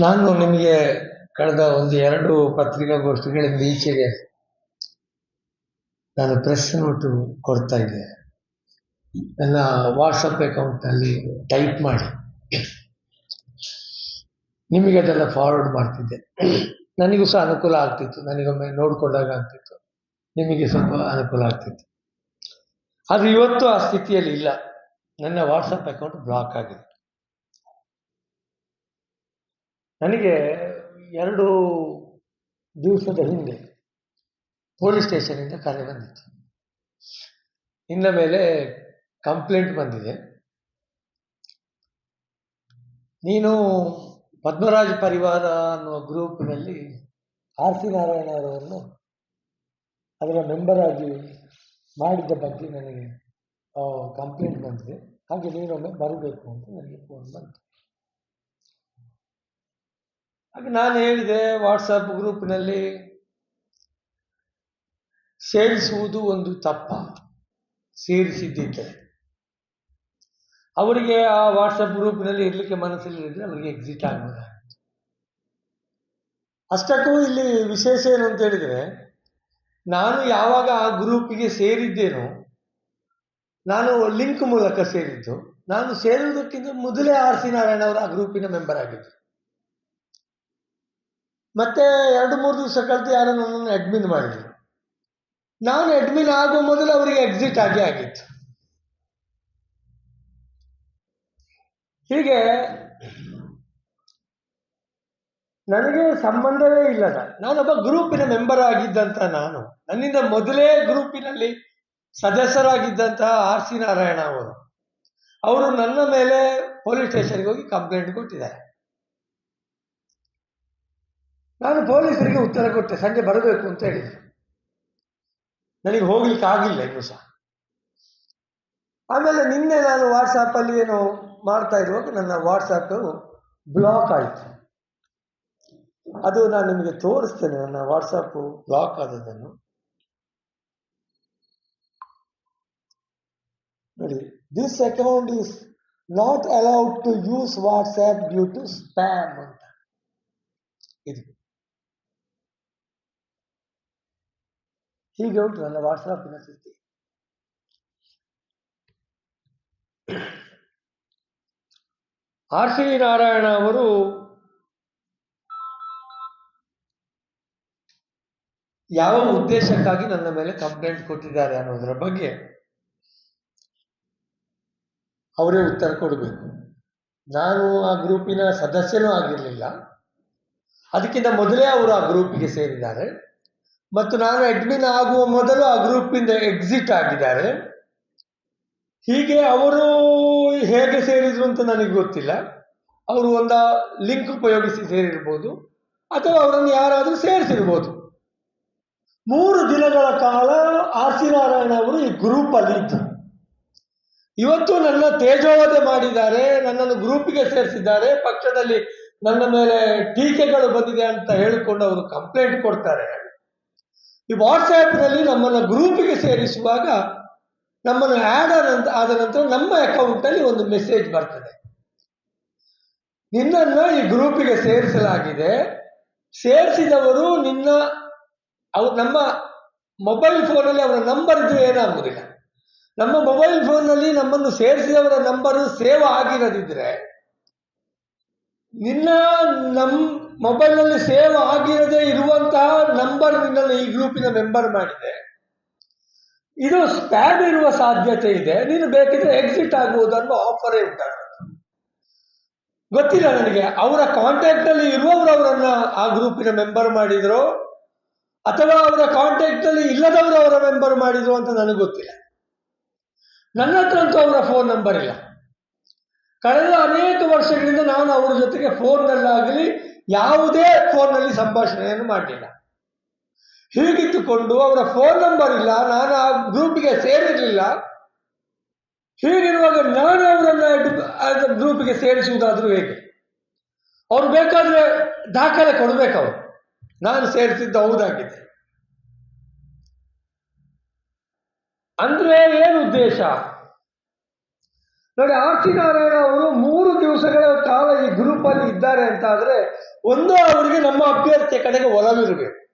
ನಾನು ನಿಮಗೆ ಕಳೆದ ಒಂದು ಎರಡು ಪತ್ರಿಕಾಗೋಷ್ಠಿಗಳಿಂದ ಈಚೆಗೆ ನಾನು ಪ್ರೆಸ್ ನೋಟು ಕೊಡ್ತಾ ಇದ್ದೆ. ನನ್ನ ವಾಟ್ಸಪ್ ಅಕೌಂಟ್ನಲ್ಲಿ ಟೈಪ್ ಮಾಡಿ. ನಿಮಗೆ ಅದೆಲ್ಲ ಫಾರ್ವರ್ಡ್ ಮಾಡ್ತಿದ್ದೆ. ನನಗೂ ಸಹ ಅನುಕೂಲ ಆಗ್ತಿತ್ತು. ನನಗೊಮ್ಮೆ ನೋಡಿಕೊಂಡಾಗ ಆಗ್ತಿತ್ತು. ನಿಮಗೆ ಸ್ವಲ್ಪ ಅನುಕೂಲ ಆಗ್ತಿತ್ತು. ಆದರೆ ಇವತ್ತು ಆ ಸ್ಥಿತಿಯಲ್ಲಿ ಇಲ್ಲ. ನನ್ನ ವಾಟ್ಸಪ್ ಅಕೌಂಟ್ ಬ್ಲಾಕ್ ಆಗಿದೆ. ನನಗೆ ಎರಡು ದಿವಸದ ಹಿಂದೆ ಪೊಲೀಸ್ ಸ್ಟೇಷನಿಂದ ಕರೆ ಬಂದಿತ್ತು. ಇನ್ನ ಮೇಲೆ ಕಂಪ್ಲೇಂಟ್ ಬಂದಿದೆ. ನೀನು ಪದ್ಮರಾಜ ಪರಿವಾರ ಅನ್ನುವ ಗ್ರೂಪ್ನಲ್ಲಿ ಆರ್ ಸಿ ನಾರಾಯಣ ಅವರನ್ನು ಅದರ ಮೆಂಬರ್ ಆಗಿ ಮಾಡಿದ್ದ ಬಗ್ಗೆ ನನಗೆ ಕಂಪ್ಲೇಂಟ್ ಬಂದಿದೆ. ಹಾಗೆ ನೀನೊಮ್ಮೆ ಬರಬೇಕು ಅಂತ ನನಗೆ ಫೋನ್ ಬಂತು. ಹಾಗೆ ನಾನು ಹೇಳಿದೆ ವಾಟ್ಸಪ್ ಗ್ರೂಪ್ನಲ್ಲಿ, ಸೇರಿಸುವುದು ಒಂದು ತಪ್ಪ ಸೇರಿಸಿದ್ದಿದ್ದರೆ ಅವರಿಗೆ ಆ ವಾಟ್ಸಪ್ ಗ್ರೂಪ್ನಲ್ಲಿ ಇರಲಿಕ್ಕೆ ಮನಸ್ಸಿಲ್ಲದಿದ್ದರೆ ಅವರಿಗೆ ಎಕ್ಸಿಟ್ ಆಗ್ಬೋದಾಗಿತ್ತು ಅಷ್ಟಕ್ಕೂ ಇಲ್ಲಿ ವಿಶೇಷ ಏನು ಅಂತ ಹೇಳಿದರೆ, ನಾನು ಯಾವಾಗ ಆ ಗ್ರೂಪಿಗೆ ಸೇರಿದ್ದೇನೋ, ನಾನು ಲಿಂಕ್ ಮೂಲಕ ಸೇರಿದ್ದು, ನಾನು ಸೇರುವುದಕ್ಕಿಂತ ಮೊದಲೇ ಆರ್ ಸಿ ನಾರಾಯಣ ಅವರು ಆ ಗ್ರೂಪಿನ ಮೆಂಬರ್ ಆಗಿದ್ದರು ಮತ್ತೆ ಎರಡು, ಮೂರು ದಿವಸ ಕಳೆದು ಯಾರೋ ನನ್ನನ್ನು ಅಡ್ಮಿನ್ ಮಾಡಲಿ. ನಾನು ಅಡ್ಮಿನ್ ಆಗೋ ಮೊದಲು ಅವರಿಗೆ ಎಕ್ಸಿಟ್ ಆಗೇ ಆಗಿತ್ತು. ಹೀಗೆ ನನಗೆ ಸಂಬಂಧವೇ ಇಲ್ಲದ, ನಾನೊಬ್ಬ ಗ್ರೂಪಿನ ಮೆಂಬರ್ ಆಗಿದ್ದಂತ ನಾನು, ನನ್ನಿಂದ ಮೊದಲೇ ಗ್ರೂಪಿನಲ್ಲಿ ಸದಸ್ಯರಾಗಿದ್ದಂತಹ ಆರ್ ಸಿ ನಾರಾಯಣ ಅವರು ಅವರು ನನ್ನ ಮೇಲೆ ಪೊಲೀಸ್ ಸ್ಟೇಷನ್ಗೆ ಹೋಗಿ ಕಂಪ್ಲೇಂಟ್ ಕೊಟ್ಟಿದ್ದಾರೆ. ನಾನು ಪೊಲೀಸರಿಗೆ ಉತ್ತರ ಕೊಟ್ಟೆ, ಸಂಜೆ ಬರಬೇಕು ಅಂತ ಹೇಳಿದ್ರು. ನನಗೆ ಹೋಗ್ಲಿಕ್ಕೆ ಆಗಿಲ್ಲ ಇನ್ನು ಸಹ. ಆಮೇಲೆ ನಿನ್ನೆ ನಾನು ವಾಟ್ಸಾಪ್ ಅಲ್ಲಿ ಏನೋ ಮಾಡ್ತಾ ಇರುವಾಗ ನನ್ನ ವಾಟ್ಸಾಪ್ ಬ್ಲಾಕ್ ಆಯಿತು. ಅದು ನಾನು ನಿಮಗೆ ತೋರಿಸ್ತೇನೆ, ನನ್ನ ವಾಟ್ಸಪ್ ಬ್ಲಾಕ್ ಆದದನ್ನು ನೋಡಿ this account is not allowed to use WhatsApp due to spam ಅಂತ. ಇದು. ಹೀಗೆ ಉಂಟು ನನ್ನ ವಾಟ್ಸಾಪಿನ ಸ್ಥಿತಿ ಆರ್ ಸಿ ನಾರಾಯಣ ಅವರು ಯಾವ ಉದ್ದೇಶಕ್ಕಾಗಿ ನನ್ನ ಮೇಲೆ ಕಂಪ್ಲೇಂಟ್ ಕೊಟ್ಟಿದ್ದಾರೆ ಅನ್ನೋದರ ಬಗ್ಗೆ ಅವರೇ ಉತ್ತರ ಕೊಡಬೇಕು. ನಾನು ಆ ಗ್ರೂಪಿನ ಸದಸ್ಯನೂ ಆಗಿರಲಿಲ್ಲ. ಅದಕ್ಕಿಂತ ಮೊದಲೇ ಅವರು ಆ ಗ್ರೂಪಿಗೆ ಸೇರಿದ್ದಾರೆ. ಮತ್ತು ನಾನು ಅಡ್ಮಿನ್ ಆಗುವ ಮೊದಲು ಆ ಗ್ರೂಪಿಂದ ಎಕ್ಸಿಟ್ ಆಗಿದ್ದಾರೆ. ಹೀಗೆ ಅವರು ಹೇಗೆ ಸೇರಿದ್ರು ಅಂತ ನನಗೆ ಗೊತ್ತಿಲ್ಲ. ಅವರು ಒಂದ ಲಿಂಕ್ ಉಪಯೋಗಿಸಿ ಸೇರಿರ್ಬೋದು, ಅಥವಾ ಅವರನ್ನು ಯಾರಾದರೂ ಸೇರಿಸಿರ್ಬೋದು. ಮೂರು ದಿನಗಳ ಕಾಲ ಆರ್ ಸಿ ನಾರಾಯಣ ಅವರು ಈ ಗ್ರೂಪ್ ಅಲ್ಲಿ ಇದ್ದರು. ಇವತ್ತು ನನ್ನ ತೇಜೋವಧೆ ಮಾಡಿದ್ದಾರೆ, ನನ್ನನ್ನು ಗ್ರೂಪಿಗೆ ಸೇರಿಸಿದ್ದಾರೆ, ಪಕ್ಷದಲ್ಲಿ ನನ್ನ ಮೇಲೆ ಟೀಕೆಗಳು ಬಂದಿದೆ ಅಂತ ಹೇಳಿಕೊಂಡು ಅವರು ಕಂಪ್ಲೇಂಟ್ ಕೊಡ್ತಾರೆ. ಈ ವಾಟ್ಸ್ಆ್ಯಪ್ನಲ್ಲಿ ನಮ್ಮನ್ನು ಗ್ರೂಪಿಗೆ ಸೇರಿಸುವಾಗ ನಮ್ಮನ್ನು ಆ್ಯಡ್ ಆದ ನಂತರ ನಮ್ಮ ಅಕೌಂಟಲ್ಲಿ ಒಂದು ಮೆಸೇಜ್ ಬರ್ತದೆ. ನಿನ್ನನ್ನು ಈ ಗ್ರೂಪಿಗೆ ಸೇರಿಸಲಾಗಿದೆ. ಸೇರಿಸಿದವರು ನಿನ್ನ ಅವ್ರು ನಮ್ಮ ಮೊಬೈಲ್ ಫೋನಲ್ಲಿ ಅವರ ನಂಬರ್ ಇದ್ರೆ ಏನಾಗುವುದಿಲ್ಲ. ನಮ್ಮ ಮೊಬೈಲ್ ಫೋನಲ್ಲಿ ನಮ್ಮನ್ನು ಸೇರಿಸಿದವರ ನಂಬರ್ ಸೇವ್ ಆಗಿರದಿದ್ರೆ ನಿನ್ನ ನಮ್ ಮೊಬೈಲ್ನಲ್ಲಿ ಸೇವ್ ಆಗಿರದೇ ಇರುವಂತಹ ನಂಬರ್ ನಿನ್ನಲ್ಲಿ ಈ ಗ್ರೂಪಿನ ಮೆಂಬರ್ ಮಾಡಿದೆ. ಇದು ಸ್ಪ್ಯಾಮ್ ಇರುವ ಸಾಧ್ಯತೆ ಇದೆ. ನೀನು ಬೇಕಿದ್ರೆ ಎಕ್ಸಿಟ್ ಆಗ್ಬೋದು ಅನ್ನೋ ಆಫರೇ ಉಂಟಾಗ ಗೊತ್ತಿಲ್ಲ ನನಗೆ. ಅವರ ಕಾಂಟ್ಯಾಕ್ಟ್ ಅಲ್ಲಿ ಇರುವವರು ಅವರನ್ನ ಆ ಗ್ರೂಪಿನ ಮೆಂಬರ್ ಮಾಡಿದ್ರು, ಅಥವಾ ಅವರ ಕಾಂಟ್ಯಾಕ್ಟ್ ಅಲ್ಲಿ ಇಲ್ಲದವರು ಅವರ ಮೆಂಬರ್ ಮಾಡಿದ್ರು ಅಂತ ನನಗೆ ಗೊತ್ತಿಲ್ಲ. ನನ್ನ ಹತ್ರ ಅಂತೂ ಅವರ ಫೋನ್ ನಂಬರ್ ಇಲ್ಲ. ಕಳೆದ ಅನೇಕ ವರ್ಷಗಳಿಂದ ನಾನು ಅವರ ಜೊತೆಗೆ ಫೋನ್ನಲ್ಲಾಗಲಿ ಯಾವುದೇ ಫೋನ್ನಲ್ಲಿ ಸಂಭಾಷಣೆಯನ್ನು ಮಾಡಲಿಲ್ಲ. ಹೀಗಿಟ್ಟುಕೊಂಡು ಅವರ ಫೋನ್ ನಂಬರ್ ಇಲ್ಲ, ನಾನು ಆ ಗ್ರೂಪ್ಗೆ ಸೇರಿರಲಿಲ್ಲ. ಹೀಗಿರುವಾಗ ನಾನು ಅವರನ್ನ ಗ್ರೂಪ್ಗೆ ಸೇರಿಸುವುದಾದ್ರೂ ಹೇಗೆ? ಅವ್ರು ಬೇಕಾದ್ರೆ ದಾಖಲೆ ಕೊಡ್ಬೇಕು ಅವರು. ನಾನು ಸೇರಿಸಿದ್ದು ಹೌದಾಗಿದೆ. ಅಂದ್ರೆ ಏನು ಉದ್ದೇಶ? ನೋಡಿ ಆರ್ ನಾರಾಯಣ ಅವರು ಮೂರು ದಿವಸಗಳ ಕಾಲ ಈ ಗ್ರೂಪ್ ಅಲ್ಲಿ ಇದ್ದಾರೆ ಅಂತ ಆದ್ರೆ ಒಂದು ಅವರಿಗೆ ನಮ್ಮ ಅಭ್ಯರ್ಥಿಯ ಕಡೆಗೆ ಒಲವಿರಬೇಕು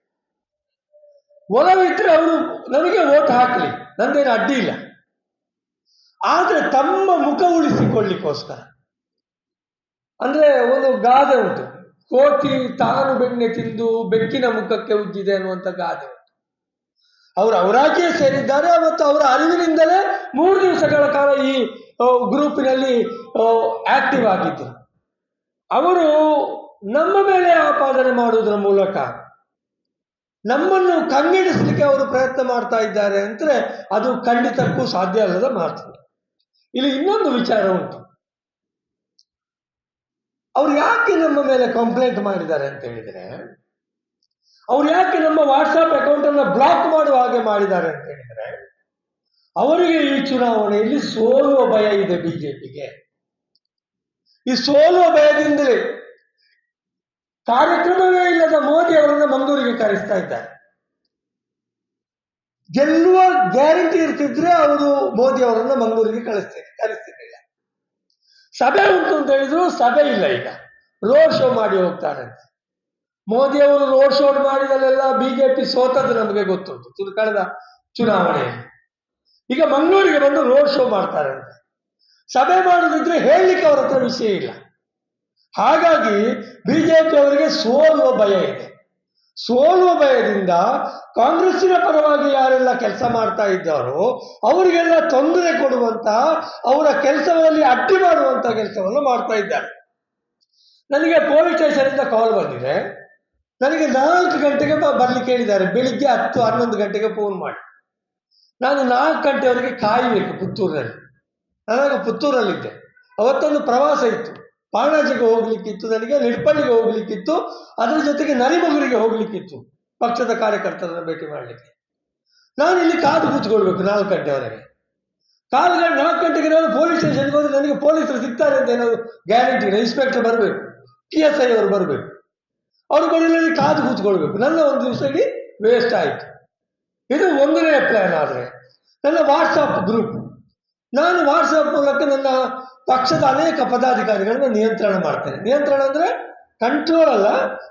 ಒಲವಿದ್ರೆ ಅವರು ನನಗೆ ಓಟ್ ಹಾಕಲಿ, ನಂದೇನು ಅಡ್ಡಿ ಇಲ್ಲ. ಆದ್ರೆ ತಮ್ಮ ಮುಖ ಉಳಿಸಿಕೊಳ್ಳಿಕ್ಕೋಸ್ಕರ. ಅಂದ್ರೆ ಒಂದು ಗಾದೆ ಉಂಟು, ಕೋಟಿ ತಾನು ಬೆಣ್ಣೆ ತಿಂದು ಬೆಕ್ಕಿನ ಮುಖಕ್ಕೆ ಉಜ್ಜಿದೆ ಅನ್ನುವಂತ ಗಾದೆ ಅವರು ಅವರಾಜ್ಯ ಸೇರಿದ್ದಾರೆ ಮತ್ತು ಅವರ ಅರಿವಿನಿಂದಲೇ ಮೂರು ದಿವಸಗಳ ಕಾಲ ಈ ಗ್ರೂಪಿನಲ್ಲಿ ಆಕ್ಟಿವ್ ಆಗಿದ್ದರು ಅವರು ನಮ್ಮ ಮೇಲೆ ಆಪಾದನೆ ಮಾಡುವುದರ ಮೂಲಕ ನಮ್ಮನ್ನು ಕಂಗೆಡಿಸಲಿಕ್ಕೆ ಅವರು ಪ್ರಯತ್ನ ಮಾಡ್ತಾ ಇದ್ದಾರೆ ಅಂದ್ರೆ ಅದು ಖಂಡಿತಕ್ಕೂ ಸಾಧ್ಯ ಅಲ್ಲದ ಮಾತು. ಇಲ್ಲಿ ಇನ್ನೊಂದು ವಿಚಾರ ಉಂಟು. ಅವ್ರು ಯಾಕೆ ನಮ್ಮ ಮೇಲೆ ಕಂಪ್ಲೇಂಟ್ ಮಾಡಿದ್ದಾರೆ ಅಂತ ಹೇಳಿದ್ರೆ ಅವ್ರು ಯಾಕೆ ನಮ್ಮ ವಾಟ್ಸಪ್ ಅಕೌಂಟ್ ಅನ್ನ ಬ್ಲಾಕ್ ಮಾಡುವ ಹಾಗೆ ಮಾಡಿದ್ದಾರೆ ಅಂತ ಹೇಳಿದ್ರೆ, ಅವರಿಗೆ ಈ ಚುನಾವಣೆಯಲ್ಲಿ ಸೋಲುವ ಭಯ ಇದೆ ಬಿಜೆಪಿಗೆ. ಈ ಸೋಲುವ ಭಯದಿಂದಲೇ ಕಾರ್ಯಕ್ರಮವೇ ಇಲ್ಲದ ಮೋದಿ ಅವರನ್ನ ಮಂಗಳೂರಿಗೆ ಕರೆಸ್ತಾ ಇದ್ದಾರೆ. ಗೆಲ್ಲುವ ಗ್ಯಾರಂಟಿ ಇರ್ತಿದ್ರೆ ಅವರು ಮೋದಿ ಅವರನ್ನ ಮಂಗಳೂರಿಗೆ ಕಳಿಸ್ತಿದ್ರು ಕರೆಸ್ತಿರ್ಲಿಲ್ಲ. ಸಭೆ ಉಂಟು ಅಂತ ಹೇಳಿದ್ರು, ಸಭೆ ಇಲ್ಲ ಈಗ. ರೋಡ್ ಶೋ ಮಾಡಿ ಹೋಗ್ತಾರಂತೆ. ಮೋದಿ ಅವರು ರೋಡ್ ಶೋಡ್ ಮಾಡಿದಲ್ಲೆಲ್ಲ ಬಿಜೆಪಿ ಸೋತದ್ದು ನಮಗೆ ಗೊತ್ತುಂಟು ಚು- ಕಳೆದ ಚುನಾವಣೆಯಲ್ಲಿ ಈಗ ಮಂಗಳೂರಿಗೆ ಬಂದು ರೋಡ್ ಶೋ ಮಾಡ್ತಾರಂತೆ ಸಭೆ ಮಾಡುದಿದ್ರೆ ಹೇಳಲಿಕ್ಕೆ ಅವರ ಹತ್ರ ವಿಷಯ ಇಲ್ಲ. ಹಾಗಾಗಿ ಬಿಜೆಪಿ ಅವರಿಗೆ ಸೋಲುವ ಭಯ ಇದೆ. ಸೋಲುವ ಭಯದಿಂದ ಕಾಂಗ್ರೆಸ್ಸಿನ ಪರವಾಗಿ ಯಾರೆಲ್ಲ ಕೆಲಸ ಮಾಡ್ತಾ ಇದ್ದಾರೋ ಅವರಿಗೆಲ್ಲ ತೊಂದರೆ ಕೊಡುವಂತ, ಅವರ ಕೆಲಸದಲ್ಲಿ ಅಡ್ಡಿ ಮಾಡುವಂತ ಕೆಲಸವನ್ನು ಮಾಡ್ತಾ ಇದ್ದಾರೆ. ನನಗೆ ಪೊಲೀಸ್ ಸ್ಟೇಷನ್ ಇಂದ ಕಾಲ್ ಬಂದಿದೆ. ನನಗೆ ನಾಲ್ಕು ಗಂಟೆಗೆ ಬರ್ಲಿಕ್ಕೆ ಹೇಳಿದ್ದಾರೆ ಬೆಳಿಗ್ಗೆ ಹತ್ತು, ಹನ್ನೊಂದು ಗಂಟೆಗೆ ಫೋನ್ ಮಾಡಿ. ನಾನು ನಾಲ್ಕು ಗಂಟೆವರೆಗೆ ಕಾಯಬೇಕು ಪುತ್ತೂರಿನಲ್ಲಿ ನನಗೆ ಪುತ್ತೂರಲ್ಲಿದ್ದೆ. ಅವತ್ತೊಂದು ಪ್ರವಾಸ ಇತ್ತು. ಪಾಣಾಜಿಗೆ ಹೋಗ್ಲಿಕ್ಕಿತ್ತು ನನಗೆ, ನಿಡ್ಪಳ್ಳಿಗೆ ಹೋಗ್ಲಿಕ್ಕಿತ್ತು ಅದರ ಜೊತೆಗೆ ನರಿಮಗುರಿಗೆ ಹೋಗ್ಲಿಕ್ಕಿತ್ತು ಪಕ್ಷದ ಕಾರ್ಯಕರ್ತರನ್ನು ಭೇಟಿ ಮಾಡಲಿಕ್ಕೆ. ನಾನು ಇಲ್ಲಿ ಕಾದು ಕೂತ್ಕೊಳ್ಬೇಕು ನಾಲ್ಕು ಗಂಟೆವರೆಗೆ. ಕಾಲು ಗಂಟೆ, ನಾಲ್ಕು ಗಂಟೆಗೆ ನಾನು ಪೊಲೀಸ್ ಸ್ಟೇಷನ್ಗೆ ಹೋದ್ರೆ ನನಗೆ ಪೊಲೀಸರು ಸಿಗ್ತಾರೆ ಅಂತ ಏನಾದ್ರು ಗ್ಯಾರಂಟಿ ಇನ್ಸ್ಪೆಕ್ಟರ್ ಬರಬೇಕು. ಪಿ ಎಸ್ ಐ ಅವರು ಬರಬೇಕು. ಅವ್ರು ಕೊಡಲಲ್ಲಿ ಕಾದು ಕೂತ್ಕೊಳ್ಬೇಕು. ನನ್ನ ಒಂದು ದಿವಸ ಇಡೀ ವೇಸ್ಟ್ ಆಯಿತು. ಇದು ಒಂದನೇ ಪ್ಲಾನ್ ಆದರೆ. ನನ್ನ ವಾಟ್ಸಪ್ ಗ್ರೂಪ್ ನಾನು ವಾಟ್ಸಪ್ ಮೂಲಕ ನನ್ನ ಪಕ್ಷದ ಅನೇಕ ಪದಾಧಿಕಾರಿಗಳನ್ನ ನಿಯಂತ್ರಣ ಮಾಡ್ತೇನೆ. ನಿಯಂತ್ರಣ ಅಂದ್ರೆ ಕಂಟ್ರೋಲ್ ಅಲ್ಲ,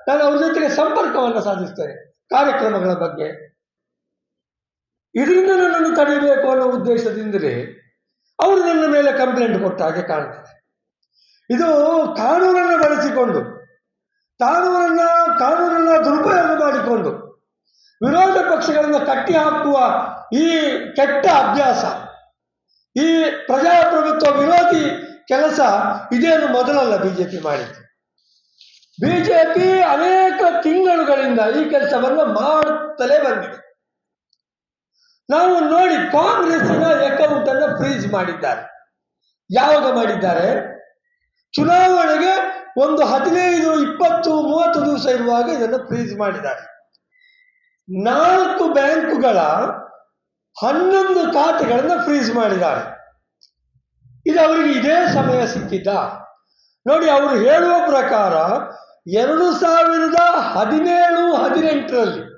ನಾನು ಅವ್ರ ಜೊತೆಗೆ ಸಂಪರ್ಕವನ್ನು ಸಾಧಿಸ್ತೇನೆ, ಕಾರ್ಯಕ್ರಮಗಳ ಬಗ್ಗೆ. ಇದರಿಂದ ನನ್ನನ್ನು ತಡೆಯಬೇಕು ಅನ್ನೋ ಉದ್ದೇಶದಿಂದಲೇ ಅವರು ನನ್ನ ಮೇಲೆ ಕಂಪ್ಲೇಂಟ್ ಕೊಟ್ಟ ಹಾಗೆ ಕಾಣ್ತದೆ. ಇದು ಕಾನೂನನ್ನು ಬಳಸಿಕೊಂಡು ಕಾನೂನನ್ನ ಕಾನೂನನ್ನ ದುರುಪಯೋಗ ಮಾಡಿಕೊಂಡು ವಿರೋಧ ಪಕ್ಷಗಳನ್ನ ಕಟ್ಟಿ ಹಾಕುವ ಈ ಕೆಟ್ಟ ಅಭ್ಯಾಸ, ಈ ಪ್ರಜಾಪ್ರಭುತ್ವ ವಿರೋಧಿ ಕೆಲಸ ಇದೇನು ಮೊದಲಲ್ಲ ಬಿಜೆಪಿ ಮಾಡಿದ್ದು? ಬಿಜೆಪಿ ಅನೇಕ ತಿಂಗಳುಗಳಿಂದ ಈ ಕೆಲಸವನ್ನು ಮಾಡುತ್ತಲೇ ಬಂದಿದೆ. ನಾವು ನೋಡಿ ಕಾಂಗ್ರೆಸ್ಸಿನ ಅಕೌಂಟ್ ಅನ್ನು ಫ್ರೀಜ್ ಮಾಡಿದ್ದಾರೆ. ಯಾವಾಗ ಮಾಡಿದ್ದಾರೆ? ಚುನಾವಣೆಗೆ ಒಂದು ಹದಿನೈದು, ಇಪ್ಪತ್ತು, ಮೂವತ್ತು ದಿವಸ ಇರುವಾಗ ಇದನ್ನು ಫ್ರೀಜ್ ಮಾಡಿದ್ದಾರೆ. ನಾಲ್ಕು ಬ್ಯಾಂಕುಗಳ ಹನ್ನೊಂದು ಖಾತೆಗಳನ್ನು ಫ್ರೀಜ್ ಮಾಡಿದ್ದಾರೆ. ಇದು ಅವರಿಗೆ ಇದೇ ಸಮಯ ಸಿಕ್ಕಿದ್ದ. ನೋಡಿ, ಅವರು ಹೇಳುವ ಪ್ರಕಾರ ಎರಡು ಸಾವಿರದ ಹದಿನೇಳು, ಹದಿನೆಂಟರಲ್ಲಿ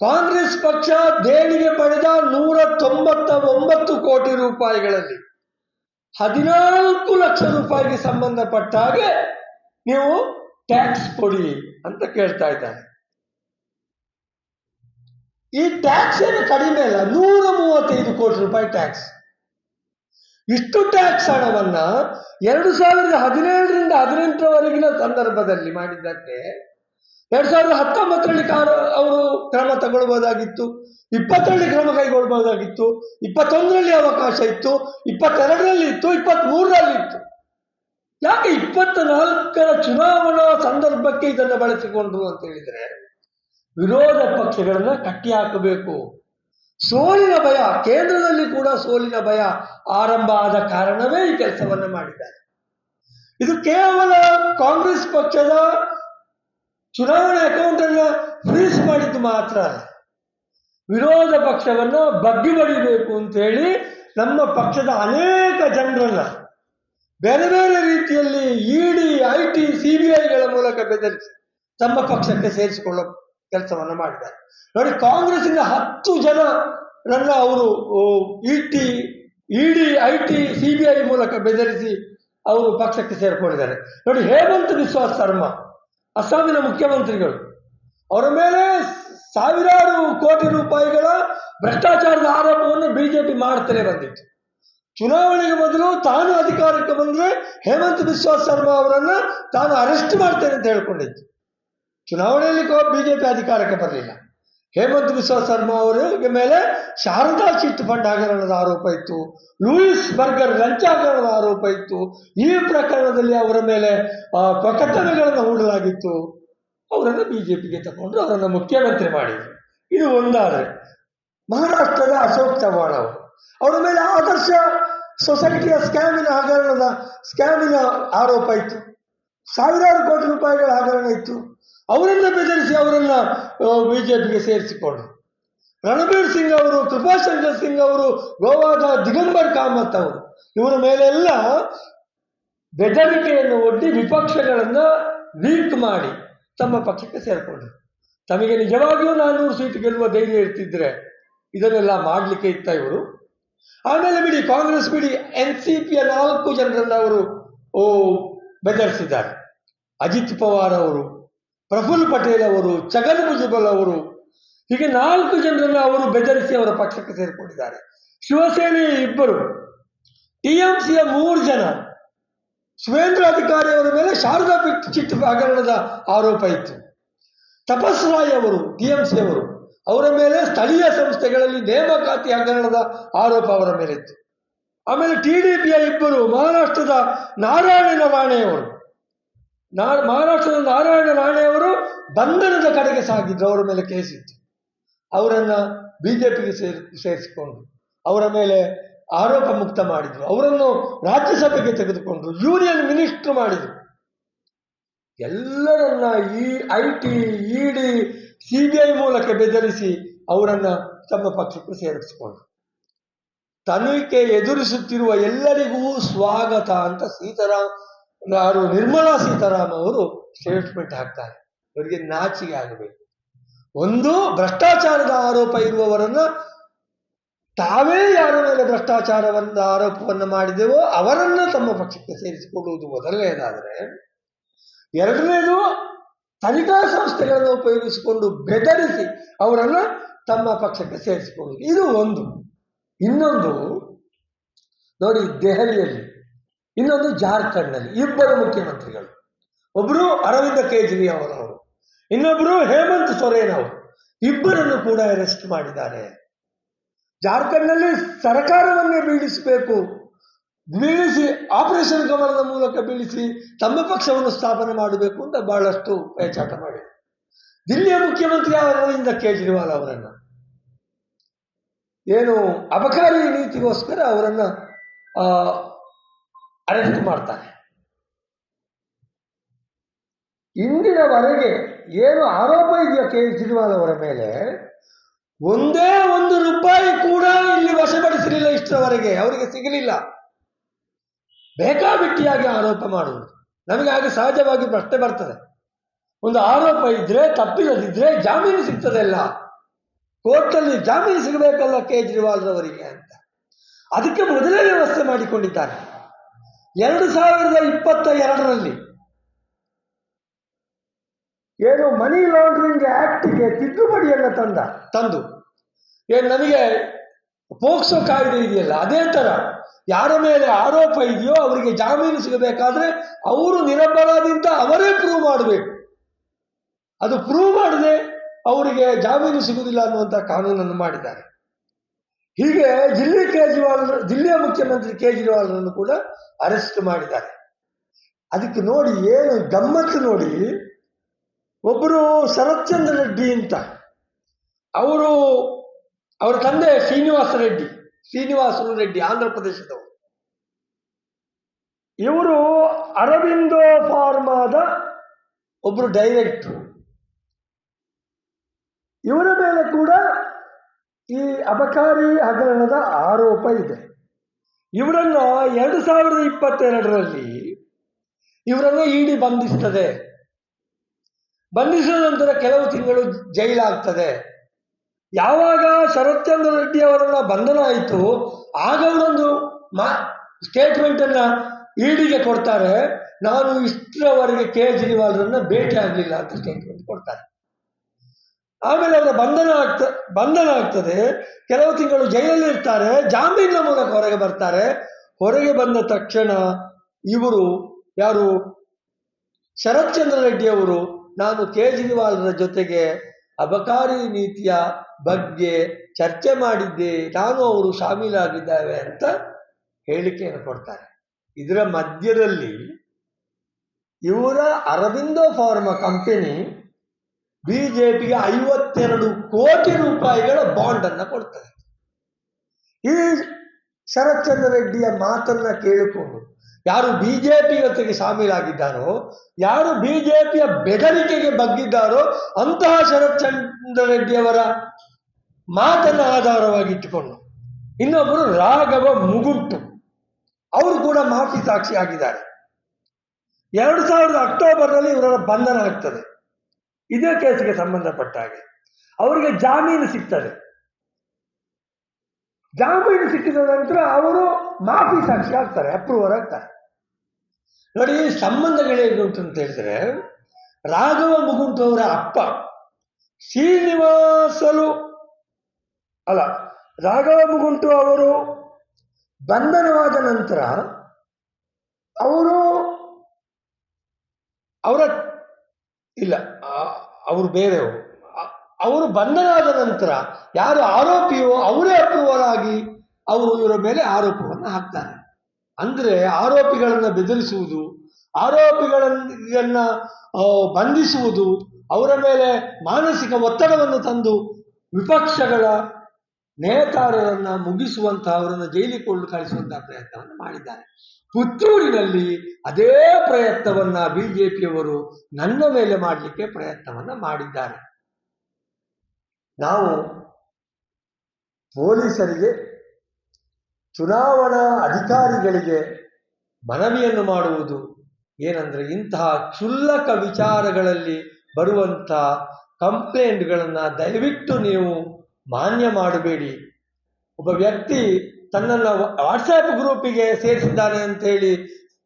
ಕಾಂಗ್ರೆಸ್ ಪಕ್ಷ ದೇಣಿಗೆ ಪಡೆದ ನೂರ ತೊಂಬತ್ತ ಒಂಬತ್ತು ಕೋಟಿ ರೂಪಾಯಿಗಳಲ್ಲಿ ಹದಿನಾಲ್ಕು ಲಕ್ಷ ರೂಪಾಯಿಗೆ ಸಂಬಂಧಪಟ್ಟ ಹಾಗೆ ನೀವು ಟ್ಯಾಕ್ಸ್ ಕೊಡಿ ಅಂತ ಕೇಳ್ತಾ ಇದ್ದಾರೆ. ಈ ಟ್ಯಾಕ್ಸ್ ಏನು ಕಡಿಮೆ ಅಲ್ಲ ನೂರ ಮೂವತ್ತೈದು ಕೋಟಿ ರೂಪಾಯಿ ಟ್ಯಾಕ್ಸ್ ಇಷ್ಟು ಟ್ಯಾಕ್ಸ್ ಹಣವನ್ನ ಎರಡು ಸಾವಿರದ ಹದಿನೇಳರಿಂದ ಹದಿನೆಂಟರವರೆಗಿನ ಸಂದರ್ಭದಲ್ಲಿ ಮಾಡಿದ್ದಕ್ಕೆ ಎರಡ್ ಸಾವಿರದ ಹತ್ತೊಂಬತ್ತರಲ್ಲಿ ಅವರು ಕ್ರಮ ತಗೊಳ್ಬಹುದಾಗಿತ್ತು ಇಪ್ಪತ್ತರಲ್ಲಿ ಕ್ರಮ ಕೈಗೊಳ್ಬಹುದಾಗಿತ್ತು ಇಪ್ಪತ್ತೊಂದರಲ್ಲಿ ಅವಕಾಶ ಇತ್ತು. ಇಪ್ಪತ್ತೆರಡರಲ್ಲಿ ಇತ್ತು. ಇಪ್ಪತ್ತ್ ಮೂರರಲ್ಲಿ ಇತ್ತು. ಯಾಕೆ ಇಪ್ಪತ್ತ ನಾಲ್ಕರ ಚುನಾವಣಾ ಸಂದರ್ಭಕ್ಕೆ ಇದನ್ನು ಬಳಸಿಕೊಂಡ್ರು ಅಂತ ಹೇಳಿದ್ರೆ, ವಿರೋಧ ಪಕ್ಷಗಳನ್ನ ಕಟ್ಟಿ ಹಾಕಬೇಕು. ಸೋಲಿನ ಭಯ, ಕೇಂದ್ರದಲ್ಲಿ ಕೂಡ ಸೋಲಿನ ಭಯ ಆರಂಭ ಆದ ಕಾರಣವೇ ಈ ಕೆಲಸವನ್ನ ಮಾಡಿದ್ದಾರೆ. ಇದು ಕೇವಲ ಕಾಂಗ್ರೆಸ್ ಪಕ್ಷದ ಚುನಾವಣೆ ಅಕೌಂಟ್ ಅನ್ನ ಫ್ರೀಸ್ ಮಾಡಿದ್ದು ಮಾತ್ರ ವಿರೋಧ ಪಕ್ಷವನ್ನ ಬಗ್ಗಿ ಬಡಿಬೇಕು ಅಂತ ಹೇಳಿ ನಮ್ಮ ಪಕ್ಷದ ಅನೇಕ ಜನರನ್ನ ಬೇರೆ ಬೇರೆ ರೀತಿಯಲ್ಲಿ ಇಡಿ ಐ ಟಿ ಸಿಬಿಐಗಳ ಮೂಲಕ ಬೆದರಿಸಿ ತಮ್ಮ ಪಕ್ಷಕ್ಕೆ ಸೇರಿಸಿಕೊಳ್ಳೋ ಕೆಲಸವನ್ನು ಮಾಡಿದ್ದಾರೆ. ನೋಡಿ, ಕಾಂಗ್ರೆಸ್ಸಿನ ಹತ್ತು ಜನ ನನ್ನ ಅವರು E T ED I T C ಮೂಲಕ ಬೆದರಿಸಿ ಅವರು ಪಕ್ಷಕ್ಕೆ ಸೇರ್ಕೊಂಡಿದ್ದಾರೆ. ನೋಡಿ, ಹೇಮಂತ್ ಬಿಸ್ವಾಸ್ ಶರ್ಮಾ ಅಸ್ಸಾಮಿನ ಮುಖ್ಯಮಂತ್ರಿಗಳು. ಅವರ ಮೇಲೆ ಸಾವಿರಾರು ಕೋಟಿ ರೂಪಾಯಿಗಳ ಭ್ರಷ್ಟಾಚಾರದ ಆರೋಪವನ್ನು ಬಿಜೆಪಿ ಮಾಡ್ತಲೇ ಬಂದಿತ್ತು. ಚುನಾವಣೆಗೆ ಮೊದಲು ತಾನು ಅಧಿಕಾರಕ್ಕೆ ಬಂದ್ರೆ ಹೇಮಂತ್ ವಿಶ್ವಾಸ್ ಶರ್ಮಾ ಅವರನ್ನ ತಾನು ಅರೆಸ್ಟ್ ಮಾಡ್ತೇನೆ ಅಂತ ಹೇಳ್ಕೊಂಡಿತ್ತು. ಚುನಾವಣೆಯಲ್ಲಿ ಬಿಜೆಪಿ ಅಧಿಕಾರಕ್ಕೆ ಬರಲಿಲ್ಲ. ಹೇಮಂತ್ ವಿಶ್ವ ಶರ್ಮಾ ಅವರಿಗೆ ಮೇಲೆ ಶಾರದಾ ಚಿಟ್ ಫಂಡ್ ಹಗರಣದ ಆರೋಪ ಇತ್ತು. ಲೂಯಿಸ್ ಬರ್ಗರ್ ಲಂಚ ಹಗರಣದ ಆರೋಪ ಇತ್ತು. ಈ ಪ್ರಕರಣದಲ್ಲಿ ಅವರ ಮೇಲೆ ಪ್ರಕಟಣೆಗಳನ್ನು ಹೂಡಲಾಗಿತ್ತು. ಅವರನ್ನು ಬಿಜೆಪಿಗೆ ತಗೊಂಡು ಅವರನ್ನು ಮುಖ್ಯಮಂತ್ರಿ ಮಾಡಿದರು. ಇದು ಒಂದಾದರೆ, ಮಹಾರಾಷ್ಟ್ರದ ಅಶೋಕ್ ಚವ್ಹಾಣ್ ಅವರು. ಅವರ ಮೇಲೆ ಆದರ್ಶ ಸೊಸೈಟಿಯ ಸ್ಕ್ಯಾಮಿನ ಹಗರಣದ, ಸ್ಕ್ಯಾಮಿನ ಆರೋಪ ಇತ್ತು. ಸಾವಿರಾರು ಕೋಟಿ ರೂಪಾಯಿಗಳ ಹಗರಣ ಇತ್ತು. ಅವರನ್ನ ಬೆದರಿಸಿ ಅವರನ್ನ ಬಿಜೆಪಿಗೆ ಸೇರಿಸಿಕೊಂಡ್ರು. ರಣಬೀರ್ ಸಿಂಗ್ ಅವರು ಕೃಪಾಶಂಕರ್ ಸಿಂಗ್ ಅವರು, ಗೋವಾದ ದಿಗಂಬರ್ ಕಾಮತ್ ಅವರು, ಇವರ ಮೇಲೆಲ್ಲ ಬೆದರಿಕೆಯನ್ನು ಒಡ್ಡಿ ವಿಪಕ್ಷಗಳನ್ನ ವೀಕ್ ಮಾಡಿ ತಮ್ಮ ಪಕ್ಷಕ್ಕೆ ಸೇರಿಕೊಂಡ್ರು. ತಮಗೆ ನಿಜವಾಗಿಯೂ ನಾನ್ನೂರು ಸೀಟ್ ಗೆಲ್ಲುವ ಧೈರ್ಯ ಇರ್ತಿದ್ರೆ ಇದನ್ನೆಲ್ಲ ಮಾಡಲಿಕ್ಕೆ ಇತ್ತ ಇವರು. ಆಮೇಲೆ ಬಿಡಿ, ಕಾಂಗ್ರೆಸ್ ಬಿಡಿ, ಎನ್ ಸಿ ಪಿಯ ನಾಲ್ಕು ಜನರನ್ನ ಅವರು, ಓ, ಬೆದರಿಸಿದ್ದಾರೆ. ಅಜಿತ್ ಪವಾರ್ ಅವರು, ಪ್ರಫುಲ್ ಪಟೇಲ್ ಅವರು ಚಗನ್ ಭುಜಬಲ್ ಅವರು, ಹೀಗೆ ನಾಲ್ಕು ಜನರನ್ನು ಅವರು ಬೆದರಿಸಿ ಅವರ ಪಕ್ಷಕ್ಕೆ ಸೇರಿಕೊಂಡಿದ್ದಾರೆ. ಶಿವಸೇನೆಯ ಇಬ್ಬರು. ಟಿಎಂಸಿಯ ಮೂರು ಜನ. ಸುವೇಂದ್ರ ಅಧಿಕಾರಿ ಅವರ ಮೇಲೆ ಶಾರದಾ ಚಿಟ್ ಹಗರಣದ ಆರೋಪ ಇತ್ತು. ತಪಸ್ ರಾಯ್ ಅವರು ಟಿಎಂಸಿ ಅವರು, ಅವರ ಮೇಲೆ ಸ್ಥಳೀಯ ಸಂಸ್ಥೆಗಳಲ್ಲಿ ನೇಮಕಾತಿ ಹಗರಣದ ಆರೋಪ ಅವರ ಮೇಲೆ ಇತ್ತು ಆಮೇಲೆ ಟಿಡಿಪಿಯ ಇಬ್ಬರು, ಮಹಾರಾಷ್ಟ್ರದ ನಾರಾಯಣ ರಾಣೆಯವರು ನಾ ಮಹಾರಾಷ್ಟ್ರದ ನಾರಾಯಣ ರಾಣೆಯವರು ಬಂಧನದ ಕಡೆಗೆ ಸಾಗಿದ್ರು, ಅವರ ಮೇಲೆ ಕೇಸ್ ಇತ್ತು. ಅವರನ್ನ ಬಿಜೆಪಿಗೆ ಸೇರಿ, ಸೇರಿಸಿಕೊಂಡು, ಅವರ ಮೇಲೆ ಆರೋಪ ಮುಕ್ತ ಮಾಡಿದ್ರು. ಅವರನ್ನು ರಾಜ್ಯಸಭೆಗೆ ತೆಗೆದುಕೊಂಡ್ರು ಯೂನಿಯನ್ ಮಿನಿಸ್ಟರ್ ಮಾಡಿದ್ರು. ಎಲ್ಲರನ್ನ ಈ I T ED C B I ಮೂಲಕ ಬೆದರಿಸಿ ಅವರನ್ನ ತಮ್ಮ ಪಕ್ಷಕ್ಕೆ ಸೇರಿಸಿಕೊಂಡ್ರು. ತನಿಖೆ ಎದುರಿಸುತ್ತಿರುವ ಎಲ್ಲರಿಗೂ ಸ್ವಾಗತ ಅಂತ ಸೀತಾರಾಮ್ ಯಾರು ನಿರ್ಮಲಾ ಸೀತಾರಾಮ್ ಅವರು ಸ್ಟೇಟ್ಮೆಂಟ್ ಹಾಕ್ತಾರೆ. ಅವರಿಗೆ ನಾಚಿಗೆ ಆಗಬೇಕು. ಒಂದು, ಭ್ರಷ್ಟಾಚಾರದ ಆರೋಪ ಇರುವವರನ್ನ ತಾವೇ ಯಾರ ಮೇಲೆ ಭ್ರಷ್ಟಾಚಾರವನ್ನ ಆರೋಪವನ್ನು ಮಾಡಿದೆವೋ ಅವರನ್ನ ತಮ್ಮ ಪಕ್ಷಕ್ಕೆ ಸೇರಿಸಿಕೊಳ್ಳುವುದು ಮೊದಲನೇದಾದರೆ ಎರಡನೇದು ತನಿಖಾ ಸಂಸ್ಥೆಗಳನ್ನು ಉಪಯೋಗಿಸಿಕೊಂಡು ಬೆದರಿಸಿ ಅವರನ್ನ ತಮ್ಮ ಪಕ್ಷಕ್ಕೆ ಸೇರಿಸಿಕೊಳ್ಳುವುದು. ಇದು ಒಂದು. ಇನ್ನೊಂದು, ನೋಡಿ, ದೆಹಲಿಯಲ್ಲಿ ಇನ್ನೊಂದು ಜಾರ್ಖಂಡ್ನಲ್ಲಿ ಇಬ್ಬರು ಮುಖ್ಯಮಂತ್ರಿಗಳು. ಒಬ್ಬರು ಅರವಿಂದ ಕೇಜ್ರಿವಾಲ್ ಅವರು ಇನ್ನೊಬ್ಬರು ಹೇಮಂತ್ ಸೊರೇನ್ ಅವರು. ಇಬ್ಬರನ್ನು ಕೂಡ ಅರೆಸ್ಟ್ ಮಾಡಿದ್ದಾರೆ. ಜಾರ್ಖಂಡ್ನಲ್ಲಿ ಸರ್ಕಾರವನ್ನೇ ಬೀಳಿಸಬೇಕು. ಬೀಳಿಸಿ ಆಪರೇಷನ್ ಕಮಲದ ಮೂಲಕ ಬೀಳಿಸಿ ತಮ್ಮ ಪಕ್ಷವನ್ನು ಸ್ಥಾಪನೆ ಮಾಡಬೇಕು ಅಂತ ಬಹಳಷ್ಟು ಪೇಚಾಟ ಮಾಡಿ ದಿಲ್ಲಿಯ ಮುಖ್ಯಮಂತ್ರಿ ಅರವಿಂದ ಕೇಜ್ರಿವಾಲ್ ಅವರನ್ನ. ಏನು ಅಬಕಾರಿ ನೀತಿಗೋಸ್ಕರ ಅವರನ್ನ ಅರೆಸ್ಟ್ ಮಾಡ್ತಾರೆ. ಇಂದಿನವರೆಗೆ ಏನು ಆರೋಪ ಇದೆಯಾ ಕೇಜ್ರಿವಾಲ್ ಅವರ ಮೇಲೆ? ಒಂದೇ ಒಂದು ರೂಪಾಯಿ ಕೂಡ ಇಲ್ಲಿ ವಶಪಡಿಸಲಿಲ್ಲ ಇಷ್ಟರವರೆಗೆ. ಅವರಿಗೆ ಸಿಗಲಿಲ್ಲ. ಬೇಕಾಬಿಟ್ಟಿಯಾಗಿ ಆರೋಪ ಮಾಡುವುದು. ನಮಗೆ ಹಾಗೆ ಸಹಜವಾಗಿ ಪ್ರಶ್ನೆ ಬರ್ತದೆ. ಒಂದು ಆರೋಪ ಇದ್ರೆ, ತಪ್ಪಿಲ್ಲದಿದ್ರೆ ಜಾಮೀನು ಸಿಗ್ತದೆಲ್ಲ ಕೋರ್ಟಲ್ಲಿ ಜಾಮೀನು ಸಿಗಬೇಕಲ್ಲ ಕೇಜ್ರಿವಾಲ್ ಅವರಿಗೆ ಅಂತ. ಅದಕ್ಕೆ ಮೊದಲೇ ವ್ಯವಸ್ಥೆ ಮಾಡಿಕೊಂಡಿದ್ದಾರೆ. ಎರಡು ಸಾವಿರದ ಇಪ್ಪತ್ತ ಎರಡರಲ್ಲಿ ಏನು ಮನಿ ಲಾಂಡ್ರಿಂಗ್ ಆಕ್ಟ್ಗೆ ತಿದ್ದುಪಡಿಯನ್ನು ತಂದ, ತಂದು. ಏನು ನನಗೆ ಪೋಕ್ಸೋ ಕಾಯ್ದೆ ಇದೆಯಲ್ಲ, ಅದೇ ತರ. ಯಾರ ಮೇಲೆ ಆರೋಪ ಇದೆಯೋ ಅವರಿಗೆ ಜಾಮೀನು ಸಿಗಬೇಕಾದ್ರೆ ಅವರು ನಿರಪರಾಧಿಂತ ಅವರೇ ಪ್ರೂವ್ ಮಾಡಬೇಕು. ಅದು ಪ್ರೂವ್ ಮಾಡದೆ ಅವರಿಗೆ ಜಾಮೀನು ಸಿಗುವುದಿಲ್ಲ ಅನ್ನುವಂಥ ಕಾನೂನನ್ನು ಮಾಡಿದ್ದಾರೆ. ಹೀಗೆ ದಿಲ್ಲಿ ಕೇಜ್ರಿವಾಲ್ ದಿಲ್ಲಿಯ ಮುಖ್ಯಮಂತ್ರಿ ಕೇಜ್ರಿವಾಲ್ರನ್ನು ಕೂಡ ಅರೆಸ್ಟ್ ಮಾಡಿದ್ದಾರೆ. ಅದಕ್ಕೆ ನೋಡಿ ಏನು ಗಮ್ಮತ್ತು ನೋಡಿ, ಒಬ್ಬರು ಶರತ್ಚಂದ್ರ ರೆಡ್ಡಿ ಅಂತ. ಅವರು, ಅವರ ತಂದೆ ಶ್ರೀನಿವಾಸ ರೆಡ್ಡಿ ಶ್ರೀನಿವಾಸರು ರೆಡ್ಡಿ, ಆಂಧ್ರ ಪ್ರದೇಶದವರು. ಇವರು ಅರವಿಂದೋ ಫಾರ್ಮಾದ ಒಬ್ಬರು ಡೈರೆಕ್ಟರ್. ಇವರ ಮೇಲೆ ಕೂಡ ಈ ಅಬಕಾರಿ ಹಗರಣದ ಆರೋಪ ಇದೆ. ಇವರನ್ನ ಎರಡು ಸಾವಿರದ ಇಪ್ಪತ್ತೆರಡರಲ್ಲಿ ಇವರನ್ನ ಇಡಿ ಬಂಧಿಸ್ತದೆ. ಬಂಧಿಸಿದ ನಂತರ ಕೆಲವು ತಿಂಗಳು ಜೈಲಾಗ್ತದೆ. ಯಾವಾಗ ಶರತ್ಚಂದ್ರ ರೆಡ್ಡಿ ಅವರನ್ನ ಬಂಧನ ಆಯಿತು, ಆಗ ಅವರೊಂದು ಮಾ ಸ್ಟೇಟ್ಮೆಂಟ್ ಅನ್ನ ಇಡಿಗೆ ಕೊಡ್ತಾರೆ. ನಾನು ಇಷ್ಟರವರೆಗೆ ಕೇಜ್ರಿವಾಲ್ರನ್ನ ಭೇಟಿ ಆಗಲಿಲ್ಲ ಅಂತ ಸ್ಟೇಟ್ಮೆಂಟ್ ಕೊಡ್ತಾರೆ. ಆಮೇಲೆ ಅವರ ಬಂಧನ ಆಗ್ತ, ಬಂಧನ ಆಗ್ತದೆ. ಕೆಲವು ತಿಂಗಳು ಜೈಲಲ್ಲಿ ಇರ್ತಾರೆ. ಜಾಮೀನಿನ ಮೂಲಕ ಹೊರಗೆ ಬರ್ತಾರೆ. ಹೊರಗೆ ಬಂದ ತಕ್ಷಣ ಇವರು ಯಾರು? ಶರತ್ಚಂದ್ರ ರೆಡ್ಡಿ ಅವರು ನಾನು ಕೇಜ್ರಿವಾಲ್ರ ಜೊತೆಗೆ ಅಬಕಾರಿ ನೀತಿಯ ಬಗ್ಗೆ ಚರ್ಚೆ ಮಾಡಿದ್ದೆ. ನಾನು ಅವರು ಶಾಮೀಲಾಗಿದ್ದಾವೆ ಅಂತ ಹೇಳಿಕೆಯನ್ನು ಕೊಡ್ತಾರೆ. ಇದರ ಮಧ್ಯದಲ್ಲಿ ಇವರ ಅರವಿಂದೋ ಫಾರ್ಮಾ ಕಂಪನಿ ಬಿಜೆಪಿಗೆ ಐವತ್ತೆರಡು ಕೋಟಿ ರೂಪಾಯಿಗಳ ಬಾಂಡ್ ಅನ್ನು ಕೊಡ್ತಾರೆ. ಈ ಶರತ್ಚಂದ್ರ ರೆಡ್ಡಿಯ ಮಾತನ್ನ ಕೇಳಿಕೊಂಡು ಯಾರು ಬಿಜೆಪಿ ಜೊತೆಗೆ ಶಾಮೀಲಾಗಿದ್ದಾರೋ ಯಾರು ಬಿಜೆಪಿಯ ಬೆದರಿಕೆಗೆ ಬಗ್ಗಿದ್ದಾರೋ, ಅಂತಹ ಶರತ್ಚಂದ್ರ ರೆಡ್ಡಿಯವರ ಮಾತನ್ನು ಆಧಾರವಾಗಿಟ್ಟುಕೊಂಡು ಇನ್ನೊಬ್ಬರು ರಾಘವ ಮುಗುಂಟು. ಅವರು ಕೂಡ ಮಾಫಿ ಸಾಕ್ಷಿ ಆಗಿದ್ದಾರೆ. ಎರಡು ಸಾವಿರದ ಅಕ್ಟೋಬರ್ನಲ್ಲಿ ಇವರ ಬಂಧನ ಆಗ್ತದೆ. ಇದೇ ಕೇಸಿಗೆ ಸಂಬಂಧಪಟ್ಟ ಹಾಗೆ. ಅವರಿಗೆ ಜಾಮೀನು ಸಿಗ್ತದೆ. ಜಾಮೀನು ಸಿಕ್ಕಿದ ನಂತರ ಅವರು ಮಾಫಿ ಸಾಕ್ಷಿ ಆಗ್ತಾರೆ ಅಪ್ರೂವರ್ ಆಗ್ತಾರೆ. ನೋಡಿ ಸಂಬಂಧಗಳೇನುಂಟು ಅಂತ ಹೇಳಿದ್ರೆ, ರಾಘವ ಮುಗುಂಟು ಅವರ ಅಪ್ಪ ಶ್ರೀನಿವಾಸಲು, ಅಲ್ಲ, ರಾಘವ ಮುಗುಂಟು ಅವರು ಬಂಧನವಾದ ನಂತರ ಅವರು ಅವರ, ಇಲ್ಲ ಅವರು ಅ- ಅವರು ಬಂಧನಾದ ನಂತರ ಯಾರು ಆರೋಪಿಯೋ ಅವರೇ ಅಪ್ರೂವಲ್ ಆಗಿ ಅವರು ಇವರ ಮೇಲೆ ಆರೋಪವನ್ನು ಹಾಕ್ತಾರೆ. ಅಂದರೆ ಆರೋಪಿಗಳನ್ನು ಬೆದರಿಸುವುದು, ಆರೋಪಿಗಳನ್ನ ಬಂಧಿಸುವುದು, ಅವರ ಮೇಲೆ ಮಾನಸಿಕ ಒತ್ತಡವನ್ನು ತಂದು ವಿಪಕ್ಷಗಳ ನೇತಾರರನ್ನ ಮುಗಿಸುವಂತಹ ಅವರನ್ನು ಜೈಲಿಗೆ ಕೊಂಡು ಕಳಿಸುವಂತಹ ಪ್ರಯತ್ನವನ್ನು ಮಾಡಿದ್ದಾರೆ. ಪುತ್ತೂರಿನಲ್ಲಿ ಅದೇ ಪ್ರಯತ್ನವನ್ನ ಬಿಜೆಪಿಯವರು ನನ್ನ ಮೇಲೆ ಮಾಡಲಿಕ್ಕೆ ಪ್ರಯತ್ನವನ್ನ ಮಾಡಿದ್ದಾರೆ. ನಾವು ಪೊಲೀಸರಿಗೆ, ಚುನಾವಣಾ ಅಧಿಕಾರಿಗಳಿಗೆ ಮನವಿಯನ್ನು ಮಾಡುವುದು ಏನಂದ್ರೆ ಇಂತಹ ಕ್ಷುಲ್ಲಕ ವಿಚಾರಗಳಲ್ಲಿ ಬರುವಂತಹ ಕಂಪ್ಲೇಂಟ್ಗಳನ್ನ ದಯವಿಟ್ಟು ನೀವು ಮಾನ್ಯ ಮಾಡಬೇಡಿ. ಒಬ್ಬ ವ್ಯಕ್ತಿ ತನ್ನನ್ನು ವಾಟ್ಸಾಪ್ ಗ್ರೂಪಿಗೆ ಸೇರಿಸಿದ್ದಾನೆ ಅಂತ ಹೇಳಿ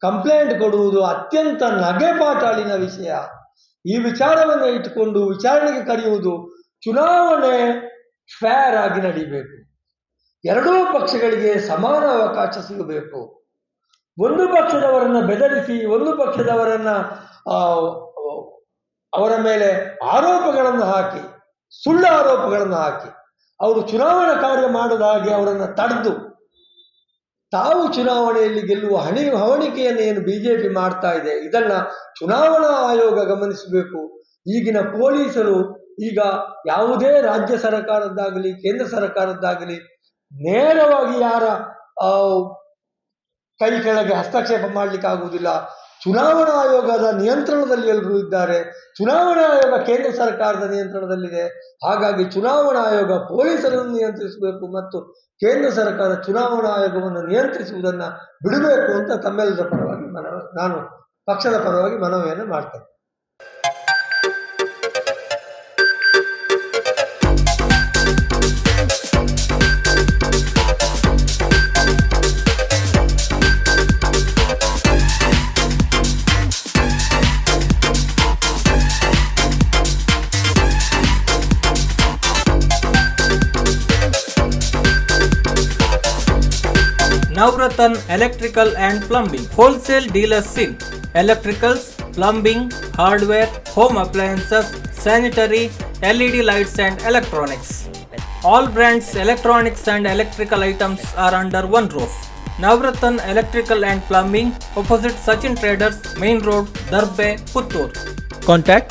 ಕಂಪ್ಲೇಂಟ್ ಕೊಡುವುದು ಅತ್ಯಂತ ನಗೆಪಾಟಾಳಿನ ವಿಷಯ. ಈ ವಿಚಾರವನ್ನು ಇಟ್ಟುಕೊಂಡು ವಿಚಾರಣೆಗೆ ಕರೆಯುವುದು ಚುನಾವಣೆ ಫೇರ್ ಆಗಿ ನಡೀಬೇಕು. ಎರಡೂ ಪಕ್ಷಗಳಿಗೆ ಸಮಾನ ಅವಕಾಶ ಸಿಗಬೇಕು. ಒಂದು ಪಕ್ಷದವರನ್ನ ಬೆದರಿಸಿ, ಒಂದು ಪಕ್ಷದವರನ್ನ ಅವರ ಮೇಲೆ ಆರೋಪಗಳನ್ನು ಹಾಕಿ, ಸುಳ್ಳು ಆರೋಪಗಳನ್ನು ಹಾಕಿ. ಅವರು ಚುನಾವಣಾ ಕಾರ್ಯ ಮಾಡದ ಅವರನ್ನು ತಡೆದು ತಾವು ಚುನಾವಣೆಯಲ್ಲಿ ಗೆಲ್ಲುವ ಹಣಿ ಹವಣಿಕೆಯನ್ನು ಏನು ಬಿಜೆಪಿ ಮಾಡ್ತಾ ಇದೆ, ಇದನ್ನ ಚುನಾವಣಾ ಆಯೋಗ ಗಮನಿಸಬೇಕು. ಈಗಿನ ಪೊಲೀಸರು ಈಗ ಯಾವುದೇ ರಾಜ್ಯ ಸರ್ಕಾರದ್ದಾಗಲಿ, ಕೇಂದ್ರ ಸರ್ಕಾರದ್ದಾಗಲಿ ನೇರವಾಗಿ ಯಾರ ಕೈ ಕೆಳಗೆ ಹಸ್ತಕ್ಷೇಪ ಮಾಡ್ಲಿಕ್ಕೆ ಆಗುವುದಿಲ್ಲ ಚುನಾವಣಾ ಆಯೋಗದ ನಿಯಂತ್ರಣದಲ್ಲಿ ಎಲ್ಲರೂ ಇದ್ದಾರೆ. ಚುನಾವಣಾ ಆಯೋಗ ಕೇಂದ್ರ ಸರ್ಕಾರದ ನಿಯಂತ್ರಣದಲ್ಲಿದೆ. ಹಾಗಾಗಿ ಚುನಾವಣಾ ಆಯೋಗ ಪೊಲೀಸರನ್ನು ನಿಯಂತ್ರಿಸಬೇಕು ಮತ್ತು ಕೇಂದ್ರ ಸರ್ಕಾರ ಚುನಾವಣಾ ಆಯೋಗವನ್ನು ನಿಯಂತ್ರಿಸುವುದನ್ನು ಬಿಡಬೇಕು ಅಂತ ತಮ್ಮೆಲ್ಲರ ಪರವಾಗಿ ನಾನು ಪಕ್ಷದ ಪರವಾಗಿ ಮನವಿಯನ್ನು ಮಾಡ್ತೇನೆ. Navratan Electrical and Plumbing Wholesale Dealers in Electricals, Plumbing, Hardware, Home Appliances, Sanitary, LED lights and Electronics. All brands electronics and electrical items are under one roof. Navratan Electrical and Plumbing opposite Sachin Traders Main Road Darbe Puttur. Contact